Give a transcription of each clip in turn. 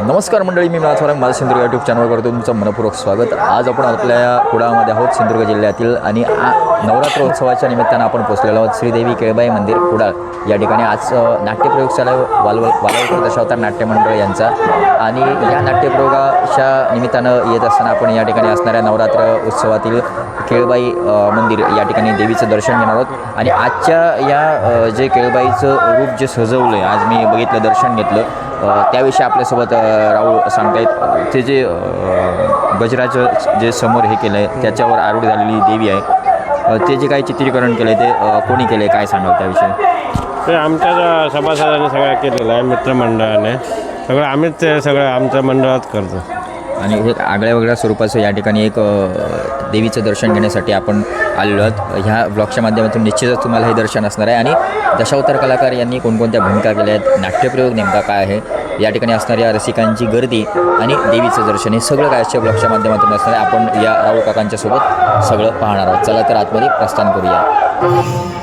नमस्कार मंडळी मी माथवरंग माझं सिंधुदुर्ग यूट्यूब चॅनलवर तुमचं मनपूर्वक स्वागत. आज आपण आपल्या या कुडामध्ये आहोत सिंधुदुर्ग जिल्ह्यातील आणि आ नवरात्र उत्सवाच्या निमित्तानं आपण पोचलेलो आहोत श्रीदेवी केळबाई मंदिर कुडाळ. या ठिकाणी आज नाट्यप्रयोगशाला वालवल वालवकर दशावतार नाट्यमंडळ यांचा आणि या नाट्यप्रयोगाच्या निमित्तानं येत असताना आपण या ठिकाणी असणाऱ्या नवरात्र उत्सवातील केळबाई मंदिर या ठिकाणी देवीचं दर्शन घेणार आहोत. आणि आजच्या या जे केळबाईचं रूप जे सजवलं आहे आज मी बघितलं दर्शन घेतलं त्याविषयी आपल्यासोबत राहुल सांगतायत. ते जे गजराचं जे समोर हे केलं आहे त्याच्यावर आरूढ झालेली देवी आहे. ते जे काही चित्रीकरण केलं आहे ते कोणी केलं आहे काय सांगाल त्याविषयी? ते आमच्या सभासदाने सगळं केलेलं आहे मित्रमंडळाने सगळं आम्हीच ते सगळं आमच्या मंडळात करतो. आणि हे आगळ्या वेगळ्या स्वरूपाचं या ठिकाणी एक देवीचं दर्शन घेण्यासाठी आपण आलेलो आहोत. ह्या ब्लॉगच्या माध्यमातून निश्चितच तुम्हाला हे दर्शन असणार आहे. आणि दशावतार कलाकार यांनी कोणकोणत्या भूमिका केल्या आहेत नाट्यप्रयोग नेमका काय आहे या ठिकाणी असणाऱ्या रसिकांची गर्दी आणि देवीचं दर्शन हे सगळं काय आजच्या ब्लॉगच्या माध्यमातून असणार आहे आपण या राहुल काकांच्या सोबत सगळं पाहणार आहोत. चला तर आतमध्ये प्रस्थान करूया.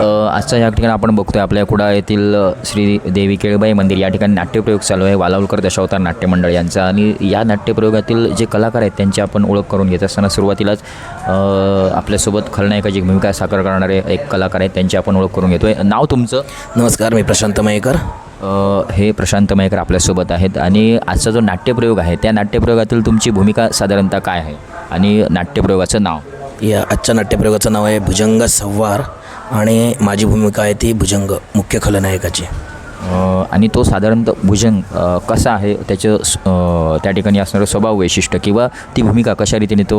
आजच्या या ठिकाणी आपण बघतोय आपल्या कुडा येथील श्री देवी केळबाई मंदिर या ठिकाणी नाट्यप्रयोग चालू आहे. वालावलकर दशावतार नाट्य मंडळ यांचा. आणि या नाट्यप्रयोगातील जे कलाकार आहेत त्यांची आपण ओळख करून घेत असताना सुरुवातीलाच आपल्यासोबत खलनायकाची भूमिका साकार करणारे एक कलाकार आहेत त्यांची आपण ओळख करून घेतोय. नाव तुमचं? नमस्कार मी प्रशांत मयेकर. हे प्रशांत मयकर आपल्यासोबत आहेत. आणि आजचा जो नाट्यप्रयोग आहे त्या नाट्यप्रयोगातील तुमची भूमिका साधारणतः काय आहे? आणि नाट्यप्रयोगाचं नाव? या आजच्या नाट्यप्रयोगाचं नाव आहे भुजंग संवार आणि माझी भूमिका आहे ती भुजंग मुख्य खलनायकाची. आणि तो साधारणतः भुजंग कसा आहे? त्याचं त्या ठिकाणी असणारं स्वभाव वैशिष्ट्य किंवा ती भूमिका कशा रीतीने तो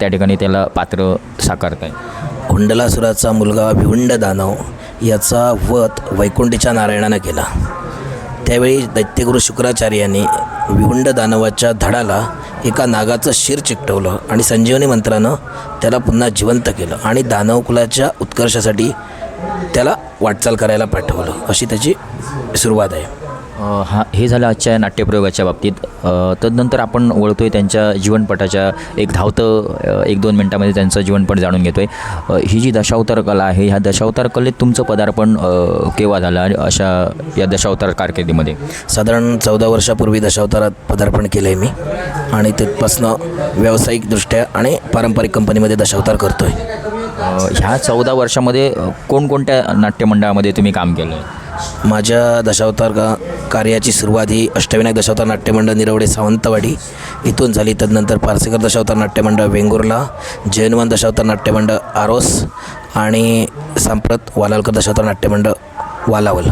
त्या ठिकाणी त्याला पात्र साकारत आहे हुंडलासुराचा मुलगा भिवंड दानव याचा वध वैकुंठीच्या नारायणानं केला. त्यावेळी दैत्यगुरू शुक्राचार्यांनी विहुंड दानवाच्या धडाला एका नागाचं शिर चिकटवलं आणि संजीवनी मंत्रानं त्याला पुन्हा जिवंत केलं आणि दानवकुलाच्या उत्कर्षासाठी त्याला वाटचाल करायला पाठवलं. अशी त्याची सुरुवात आहे. हा हे झालं आजच्या नाट्यप्रयोगाच्या बाबतीत. तदनंतर आपण वळतोय त्यांच्या जीवनपटाच्या एक धावतं एक दोन मिनटामध्ये त्यांचं जीवनपट जाणून घेतोय. अ, ही जी दशावतार कला आहे ह्या दशावतार कलेत तुमचं पदार्पण केव्हा झालं आणि अशा या दशावतार कारकिर्दीमध्ये? साधारण चौदा वर्षापूर्वी दशावतारात पदार्पण केलं आहे मी आणि तिथपासनं व्यावसायिकदृष्ट्या आणि पारंपरिक कंपनीमध्ये दशावतार करतो आहे ह्या चौदा वर्षामध्ये कोणकोणत्या नाट्यमंडळामध्ये तुम्ही काम केलं आहे माझ्या दशावतार का कार्याची सुरुवात ही अष्टविनायक दशावतार नाट्यमंडळ निरवडे सावंतवाडी इथून झाली. तदनंतर पारसेकर दशावतार नाट्यमंडळ वेंगुर्ला जैनवन दशावतार नाट्यमंडळ आरोस आणि सांप्रत वालालकर दशावतार नाट्यमंडळ वालावल.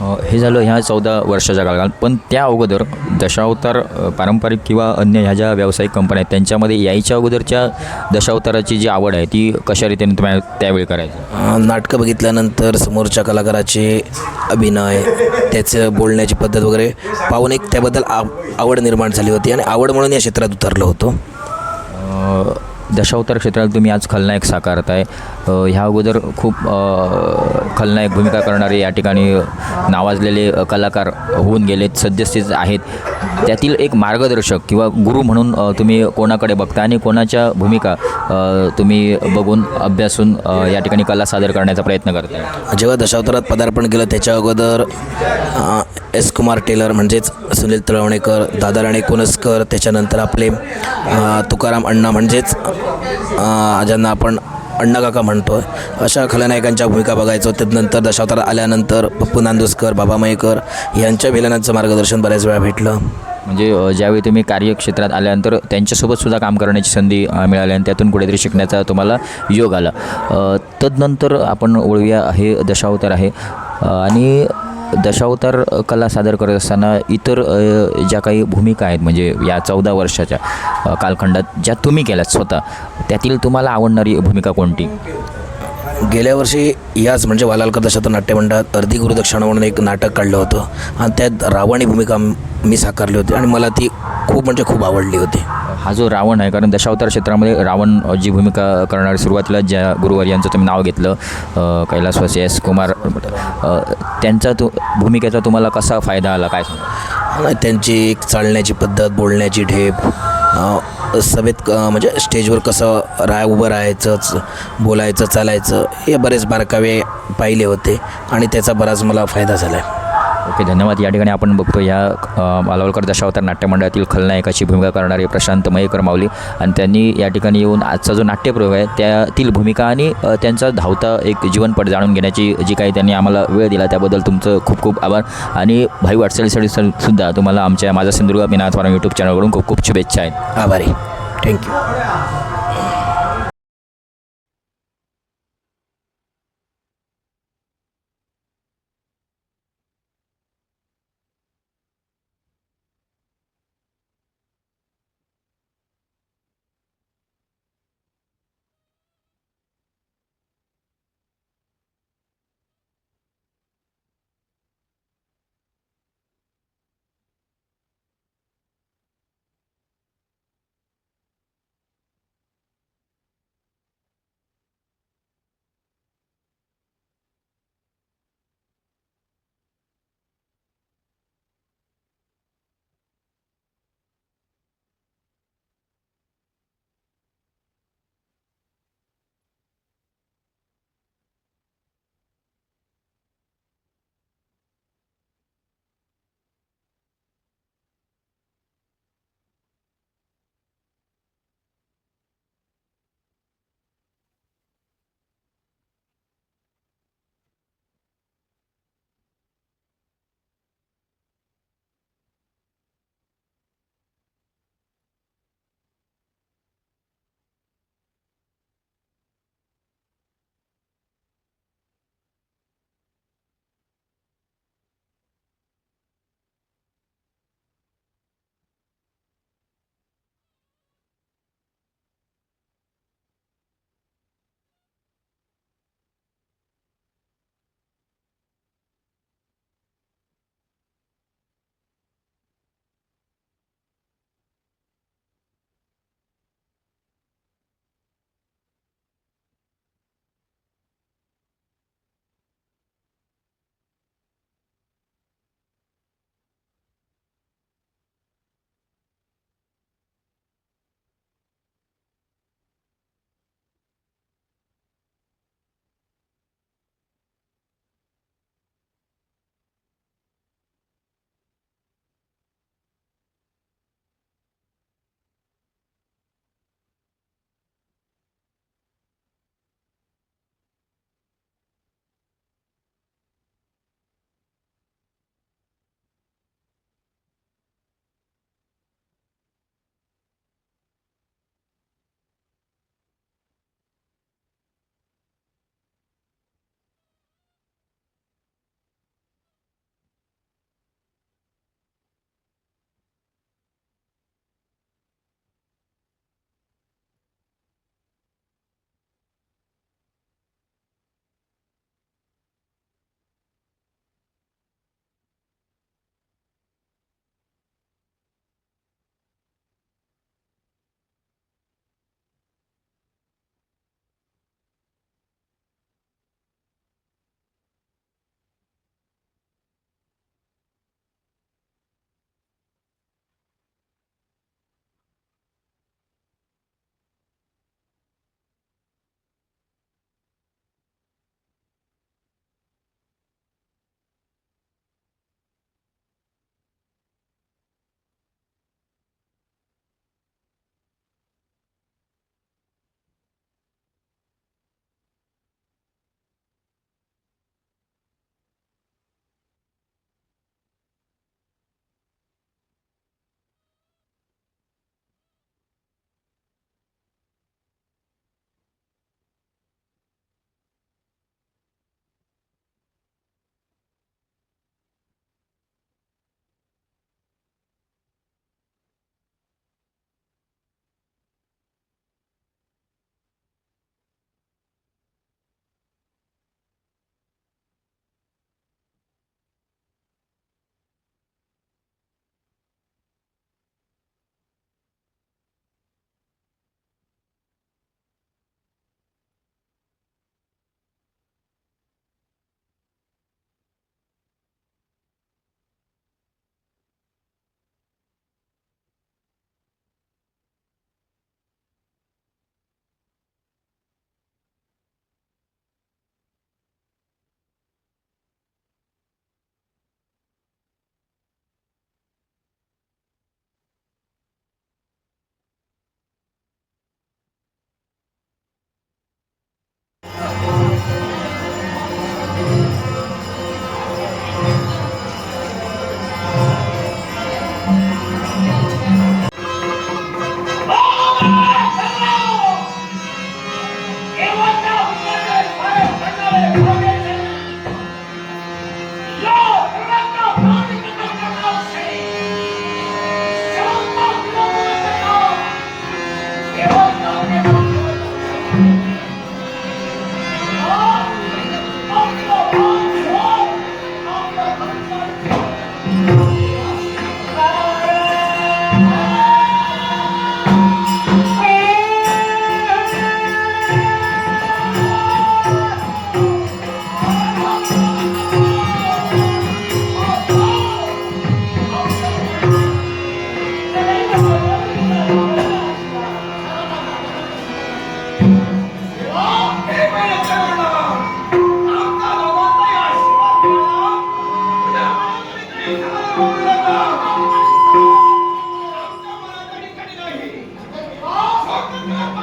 हे झालं ह्या चौदा वर्षाच्या काळात. पण त्या अगोदर दशावतार पारंपरिक किंवा अन्य ह्या ज्या व्यावसायिक कंपन्या आहेत त्यांच्यामध्ये यायच्या अगोदरच्या दशावताराची जी आवड आहे ती कशा रीतीने तुम्ही त्यावेळी करायची? नाटकं बघितल्यानंतर समोरच्या कलाकाराचे अभिनय त्याचं बोलण्याची पद्धत वगैरे पाहून एक त्याबद्दल आव आवड निर्माण झाली होती आणि आवड म्हणून या क्षेत्रात उतरलो होतो. दशावतार क्षेत्रात तुम्ही आज खलनायक साकारताय. ह्या अगोदर खूप खलनायक भूमिका करणारे या ठिकाणी नावाजलेले कलाकार होऊन गेलेत सद्यस्थित आहेत. त्यातील एक मार्गदर्शक किंवा गुरु म्हणून तुम्ही कोणाकडे बघता आणि कोणाच्या भूमिका तुम्ही बघून अभ्यासून या ठिकाणी कला सादर करण्याचा प्रयत्न करताय? जेव्हा दशावतारात पदार्पण केलं त्याच्या अगोदर एस कुमार टेलर म्हणजेच सुनील तळवणेकर दादा राणे कोनसकर त्याच्यानंतर आपले तुकाराम अण्णा म्हणजेच ज्यांना आपण अण्णा काका म्हणतो. अशा खलनायकांच्या भूमिका बघायचो. त्यानंतर दशावतार आल्यानंतर पप्पू नांदुसकर बाबा मयेकर यांच्या विलनांचं मार्गदर्शन बऱ्याच वेळा भेटलं. म्हणजे ज्यावेळी तुम्ही कार्यक्षेत्रात आल्यानंतर त्यांच्यासोबत सुद्धा काम करण्याची संधी मिळाली आणि त्यातून कुठेतरी शिकण्याचा तुम्हाला योग आला. तदनंतर आपण ओळूया हे दशावतार आहे. आणि दशावतार कला सादर करत असताना इतर ज्या काही भूमिका आहेत म्हणजे या चौदा वर्षाच्या कालखंडात ज्या तुम्ही केल्यात स्वतः त्यातील तुम्हाला आवडणारी भूमिका कोणती? गेल्या वर्षी याच म्हणजे वालालकर दशावतार नाट्यमंडळात अर्धी गुरुदक्षिणा म्हणून एक नाटक काढलं होतं. आणि त्यात रावणी भूमिका मी साकारली होती आणि मला ती खूप म्हणजे खूप आवडली होती. हा जो रावण आहे कारण दशावतार क्षेत्रामध्ये रावण जी भूमिका करणारी सुरुवातीला ज्या गुरुवार यांचं तुम्ही नाव घेतलं कैलासवासी एस कुमार त्यांचा तो भूमिकेचा तुम्हाला कसा फायदा आला काय सांगा त्यांची एक चालण्याची पद्धत बोलण्याची ढेप सभेत क- म्हणजे स्टेजवर कसं राह उभं राहायचं बोलायचं चालायचं हे बरेच बारकावे पाहिले होते आणि त्याचा बराच मला फायदा झाला आहे ओके धन्यवाद. या ठिकाणी आपण बघतो या मालवलकर दशावतार नाट्यमंडळातील खलनायकाची भूमिका करणारे प्रशांत मयेकर माऊली आणि त्यांनी या ठिकाणी येऊन आजचा जो नाट्यप्रयोग आहे त्यातील भूमिका आणि त्यांचा धावता एक जीवनपट जाणून घेण्याची जी काही त्यांनी आम्हाला वेळ दिला त्याबद्दल तुमचं खूप खूप आभार. आणि भाई वाटचालीसाठी सुद्धा तुम्हाला आमच्या माझा सिंधुदुर्ग मिनाथवारा यूट्यूब चॅनलकडून खूप खूप शुभेच्छा आहेत. आभारी. थँक्यू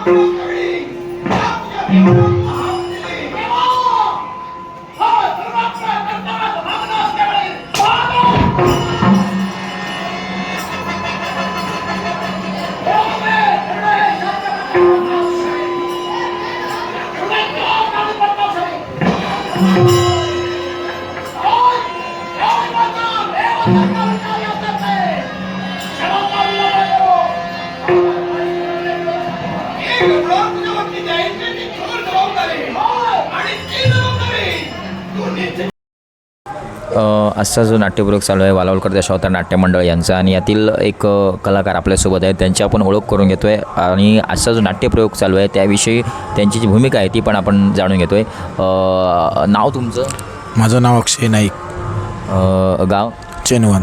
अ, आजचा जो नाट्यप्रयोग चालू आहे वालावलकर दशावतार नाट्य मंडळ यांचा. आणि यातील एक कलाकार आपल्यासोबत आहेत त्यांची आपण ओळख करून घेतो आहे आणि आजचा जो नाट्यप्रयोग चालू आहे त्याविषयी त्यांची जी भूमिका आहे ती पण आपण जाणून घेतो आहे नाव तुमचं? माझं नाव अक्षय नाईक. गाव? चेनवन.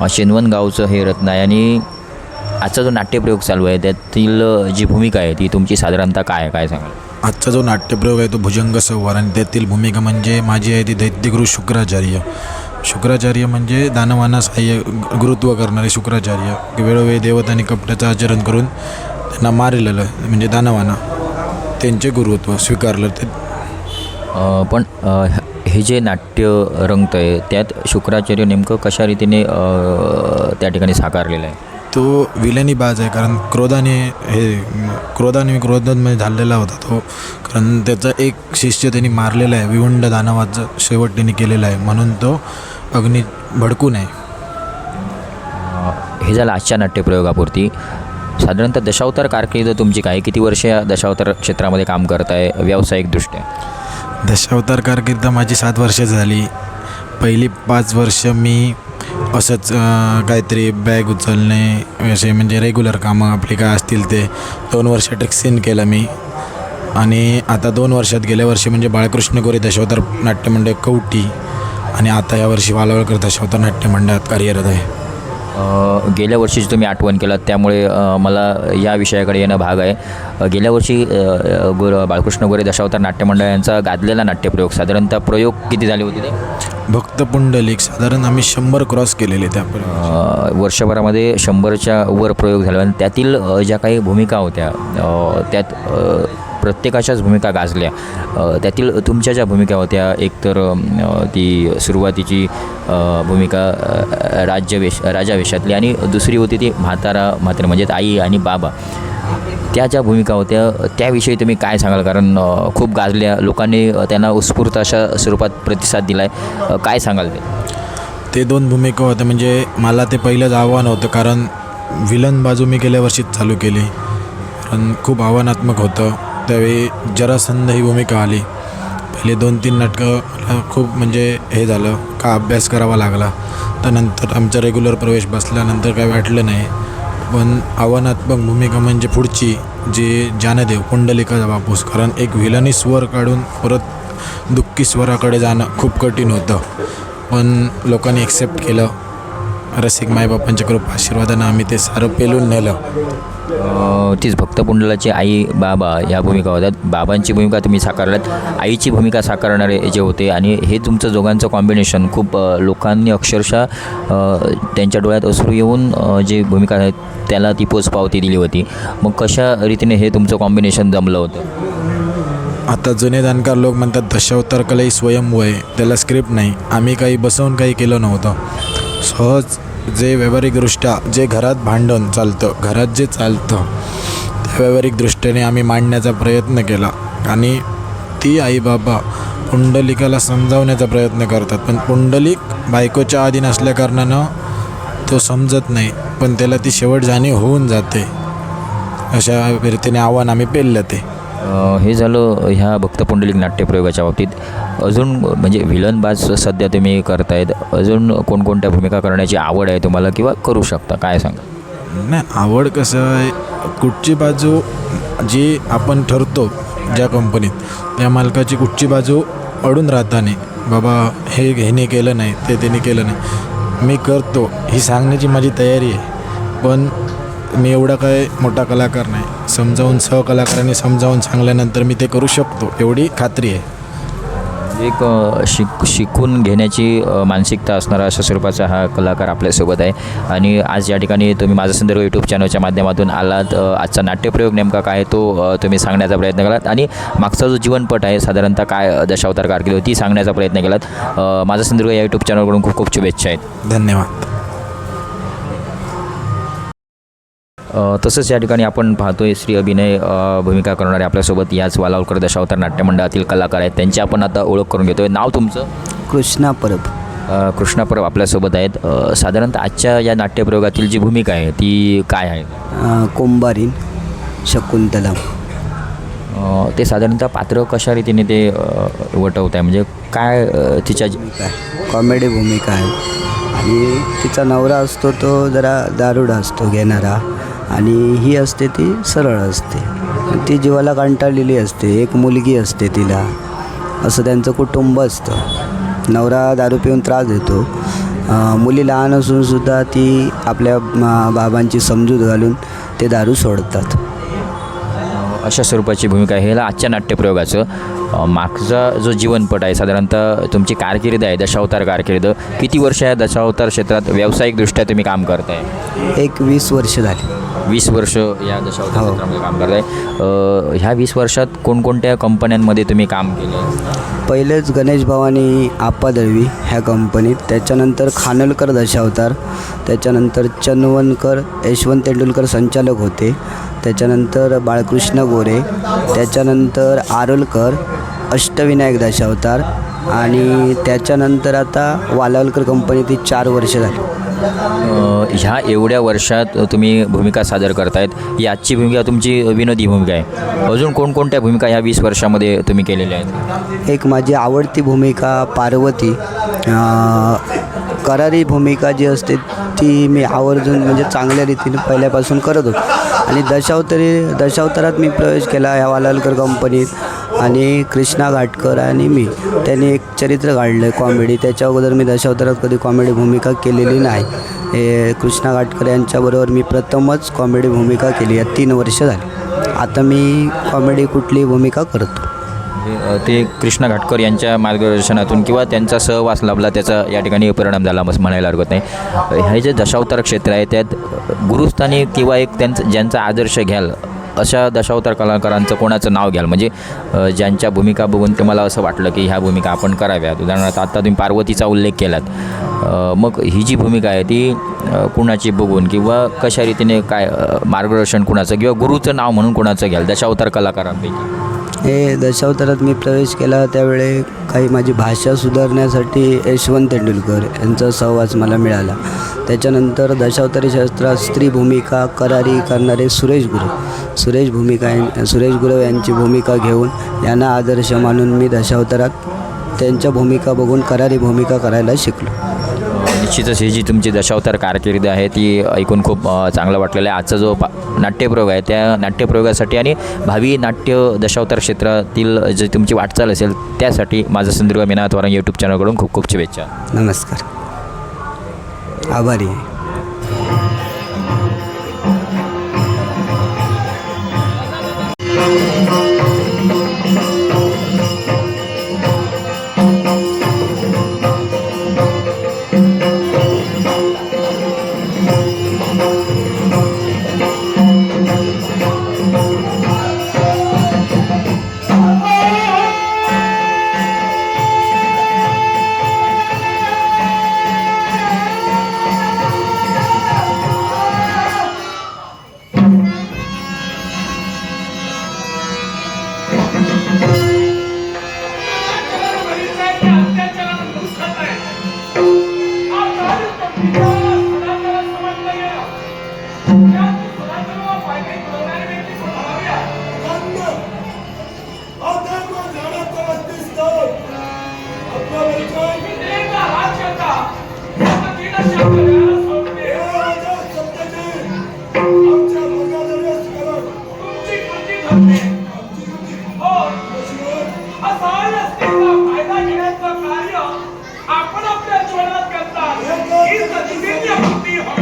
अ, शेनवन गावचं हे रत्न आहे. आणि आजचा जो नाट्यप्रयोग चालू आहे त्यातील जी भूमिका आहे ती तुमची साधारणतः काय आहे काय सांगाल? आजचा जो नाट्यप्रयोग आहे तो भुजंग संवार आणि त्यातील भूमिका म्हणजे माझी आहे ती दैत्यगुरु शुक्राचार्य. शुक्राचार्य म्हणजे दानवांना सहाय्य गुरुत्व करणारे शुक्राचार्य. वेळोवेळी देवतांनी कपट्याचं आचरण करून त्यांना मारलेलं म्हणजे दानवांना त्यांचे गुरुत्व स्वीकारलं. ते पण हे जे नाट्य रंगतं आहे त्यात शुक्राचार्य नेमकं कशा रीतीने त्या ठिकाणी साकारलेलं आहे? तो विलनी बाज आहे कारण क्रोधाने हे क्रोधाने क्रोधामध्ये झालेला होता तो. कारण त्याचा एक शिष्य त्यांनी मारलेला आहे विवंड दानवाचं शेवट त्यांनी केलेला आहे म्हणून तो अग्नी भडकू नये हे झालं आजच्या नाट्यप्रयोगापुरती साधारणतः दशावतार कारकीर्द तुमची काय? किती वर्ष दशावतार क्षेत्रामध्ये काम करताय व्यावसायिकदृष्ट्या? दशावतार कारकीर्द माझी सात वर्ष झाली. पहिली पाच वर्ष मी असंच काहीतरी बॅग उचलणे असे म्हणजे रेग्युलर कामं आपली काय असतील ते. दोन वर्ष टॅक्सीन केलं मी. आणि आता दोन वर्षात गेल्या वर्षी म्हणजे बाळकृष्ण गोरे दशावतार नाट्यमंडळ कवटी. आणि आता यावर्षी वालावळकर दशावतार नाट्यमंडळात कार्यरत आहे. गेल्या वर्षीची तुम्ही आठवण केलात त्यामुळे मला या विषयाकडे येणं भाग आहे. गेल्या वर्षी गोर बाळकृष्ण गोरे दशावतार नाट्यमंडळ यांचा गाजलेला नाट्यप्रयोग साधारणतः प्रयोग किती झाले होते ते? भक्त पुंडलिक साधारण आम्ही शंभर क्रॉस केलेले अ, वर्षभरामध्ये शंभरच्या वर प्रयोग झाले. आणि त्यातील ज्या काही भूमिका होत्या त्यात प्रत्येकाच्याच भूमिका गाजल्या. त्यातील तुमच्या ज्या भूमिका होत्या एकतर ती सुरुवातीची भूमिका राज्यवेश राजावेशातली आणि दुसरी होती ती म्हातारा म्हातारी म्हणजेच आई आणि बाबा. त्या ज्या भूमिका होत्या त्याविषयी तुम्ही काय सांगाल? कारण खूप गाजल्या. लोकांनी त्यांना उत्स्फूर्त अशा स्वरूपात प्रतिसाद दिला आहे काय सांगाल ते? ते दोन भूमिका होत्या. म्हणजे मला ते पहिलंच आव्हान होतं कारण विलन बाजू मी गेल्या वर्षीच चालू केली. कारण खूप आव्हानात्मक होतं. त्यावेळी जरासंध ही भूमिका आली. पहिले दोन तीन नाटकं मला खूप म्हणजे हे झालं का अभ्यास करावा लागला. त्यानंतर आमचा रेग्युलर प्रवेश बसल्यानंतर काही वाटलं नाही. पण आव्हानात्मक भूमिका म्हणजे पुढची जे जानदेव पुंडलिकाचा बापूस. कारण एक विलनी स्वर काढून परत दुःखी स्वराकडे जाणं खूप कठीण होतं. पण लोकांनी एक्सेप्ट केलं. रसिक मायबापांच्या कृपा आशीर्वादानं आम्ही ते सारं पेलून नेलं. अ, तीच भक्तपुंडलाची आई बाबा ह्या भूमिका होत्या. बाबांची भूमिका तुम्ही साकारल्यात आईची भूमिका साकारणारे जे होते आणि हे तुमचं दोघांचं कॉम्बिनेशन खूप लोकांनी अक्षरशः त्यांच्या डोळ्यात अश्रू येऊन जी जे भूमिका आहेत त्याला ती पोचपावती दिली होती. मग कशा रीतीने हे तुमचं कॉम्बिनेशन जमलं होतं? आता जुने जाणकार लोक म्हणतात दशावतार कला स्वयंभू आहे त्याला स्क्रिप्ट नाही. आम्ही काही बसवून काही केलं नव्हतं. सहज जे व्यावहारिकदृष्ट्या जे घरात भांडण चालतं घरात जे चालतं त्या व्यावहारिकदृष्ट्याने आम्ही मांडण्याचा प्रयत्न केला. आणि ती आई बाबा पुंडलिकाला समजावण्याचा प्रयत्न करतात. पण पुंडलिक बायकोच्या आधी नसल्याकारणानं तो समजत नाही. पण त्याला ती शेवट जाणीव होऊन जाते. अशा रीतीने आव्हान आम्ही पेललं ते. हे झालं ह्या भक्त पुंडलिक नाट्यप्रयोगाच्या बाबतीत. अजून म्हणजे विलन बाज सध्या तुम्ही करतायत अजून कोणकोणत्या भूमिका करण्याची आवड आहे तुम्हाला किंवा करू शकता? काय सांगा नाही आवड कसं आहे कुठची बाजू जी आपण ठरतो ज्या कंपनीत त्या मालकाची कुठची बाजू अडून राहताने बाबा हे ह्याने केलं नाही ते त्याने केलं नाही. मी करतो ही सांगण्याची माझी तयारी आहे. पण मी एवढा काय मोठा कलाकार नाही. समजावून सहकलाकारांनी समजावून सांगल्यानंतर मी ते करू शकतो एवढी खात्री आहे. एक शिक शिकून घेण्याची मानसिकता असणारा अशा स्वरूपाचा हा कलाकार आपल्यासोबत आहे. आणि आज या ठिकाणी तुम्ही माझा संदर्भ यूट्यूब चॅनलच्या माध्यमातून आलात. आजचा नाट्यप्रयोग नेमका काय तो तुम्ही सांगण्याचा प्रयत्न केलात. आणि मागचा जो जीवनपट आहे साधारणतः काय दशावतार कारकीर्द होती ती सांगण्याचा प्रयत्न केलात. माझा संदर्भ या यूट्यूब चॅनलकडून खूप खूप शुभेच्छा आहेत. धन्यवाद. तसंच या ठिकाणी आपण पाहतोय श्री अभिनय भूमिका करणारे आपल्यासोबत याच वालावलकर दशावतार नाट्यमंडळातील कलाकार आहेत. त्यांची आपण आता ओळख करून घेतोय. नाव तुमचं? कृष्णा परब. कृष्णा परब आपल्यासोबत आहेत. साधारणतः आजच्या या नाट्यप्रयोगातील जी भूमिका आहे ती काय आहे? अ, कुंभारीन शकुंतला. ते साधारणतः पात्र कशा रीतीने ते वटवत आहे? म्हणजे काय तिच्या कॉमेडी भूमिका आहे. आणि तिचा नवरा असतो तो जरा दारुडा असतो घेणारा. आणि ही असते ती सरळ असते. ती जीवाला कंटाळलेली असते. एक मुलगी असते तिला. असं त्यांचं कुटुंब असतं. नवरा दारू पिऊन त्रास देतो. मुली लहान असूनसुद्धा ती आपल्या बाबांची समजूत घालून ते दारू सोडतात. अशा स्वरूपाची भूमिका आहे. ह्याला आजच्या नाट्यप्रयोगाचं मागचा जो जीवनपट आहे साधारणतः तुमची कारकीर्द आहे दशावतार कारकीर्द. किती वर्ष या दशावतार क्षेत्रात व्यावसायिकदृष्ट्या तुम्ही काम करताय? एक वीस वर्ष झाली. वीस वर्ष या दशावतार हो. क्षेत्रामध्ये काम करताय. अ, ह्या वीस वर्षात कोणकोणत्या कंपन्यांमध्ये तुम्ही काम केलं पहिलेच गणेश भवानी आप्पा दळवी ह्या कंपनीत त्याच्यानंतर खानोलकर दशावतार त्याच्यानंतर चनवणकर यशवंत तेंडुलकर संचालक होते त्याच्यानंतर बाळकृष्ण गोरे त्याच्यानंतर आरोलकर अष्टविनायक दशावतार आणि त्याच्यानंतर आता वालावलकर कंपनीत ही चार वर्ष झाली. ह्या एवढ्या वर्षात तुम्ही भूमिका सादर करतायत. ही आजची भूमिका तुमची विनोदी भूमिका आहे. अजून कोणकोणत्या भूमिका ह्या वीस वर्षामध्ये तुम्ही केलेल्या आहेत? एक माझी आवडती भूमिका पार्वती. करारी भूमिका जी असते ती मी आवर्जून म्हणजे चांगल्या रीतीने पहिल्यापासून करत होतो. आणि दशावतारी दशावतारात मी प्रवेश केला या वालालकर कंपनीत आणि कृष्णा घाटकर आणि मी त्यांनी एक चरित्र काढलं कॉमेडी त्याच्या अगोदर मी दशावतारात कधी कॉमेडी भूमिका केलेली नाही. हे कृष्णा घाटकर यांच्याबरोबर मी प्रथमच कॉमेडी भूमिका केली. आहे तीन वर्ष झाली. आता मी कॉमेडी कुठली भूमिका करतो. ते कृष्णा घाटकर यांच्या मार्गदर्शनातून किंवा त्यांचा सहवास लाभला त्याचा या ठिकाणी परिणाम झाला मग म्हणायला हरकत नाही. हे जे दशावतार क्षेत्र आहे त्यात गुरुस्थानी किंवा एक त्यांचं ज्यांचा आदर्श घ्याल अशा दशावतार कलाकारांचं कोणाचं नाव घ्याल? म्हणजे ज्यांच्या भूमिका बघून तुम्हाला असं वाटलं की ह्या भूमिका आपण कराव्यात. उदाहरणार्थ आत्ता तुम्ही पार्वतीचा उल्लेख केलात. मग ही जी भूमिका आहे ती कुणाची बघून किंवा कशा रीतीने काय मार्गदर्शन कुणाचं किंवा गुरुचं नाव म्हणून कुणाचं घ्याल? दशावतार कलाकारांपैकी. हे दशावतारात मी प्रवेश केला त्यावेळे काही माझी भाषा सुधारण्यासाठी यशवंत तेंडुलकर यांचा सहवास मला मिळाला. त्याच्यानंतर दशावतारी शास्त्रात स्त्री भूमिका करारी करणारे सुरेश गुरु. सुरेश भूमिका सुरेश गुरव यांची भूमिका घेऊन यांना आदर्श मानून मी दशावतारात त्यांच्या भूमिका बघून करारी भूमिका करायला शिकलो. निश्चितच ही जी तुमची दशावतार कारकीर्द आहे ती ऐकून खूप चांगलं वाटलेलं आहे. आजचा जो पा नाट्यप्रयोग आहे त्या नाट्यप्रयोगासाठी आणि भावी नाट्य दशावतार क्षेत्रातील जी तुमची वाटचाल असेल त्यासाठी माझा संदर्भ मीनाथ वारंग यूट्यूब चॅनलकडून खूप खूप शुभेच्छा. नमस्कार. आभारी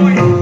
आहे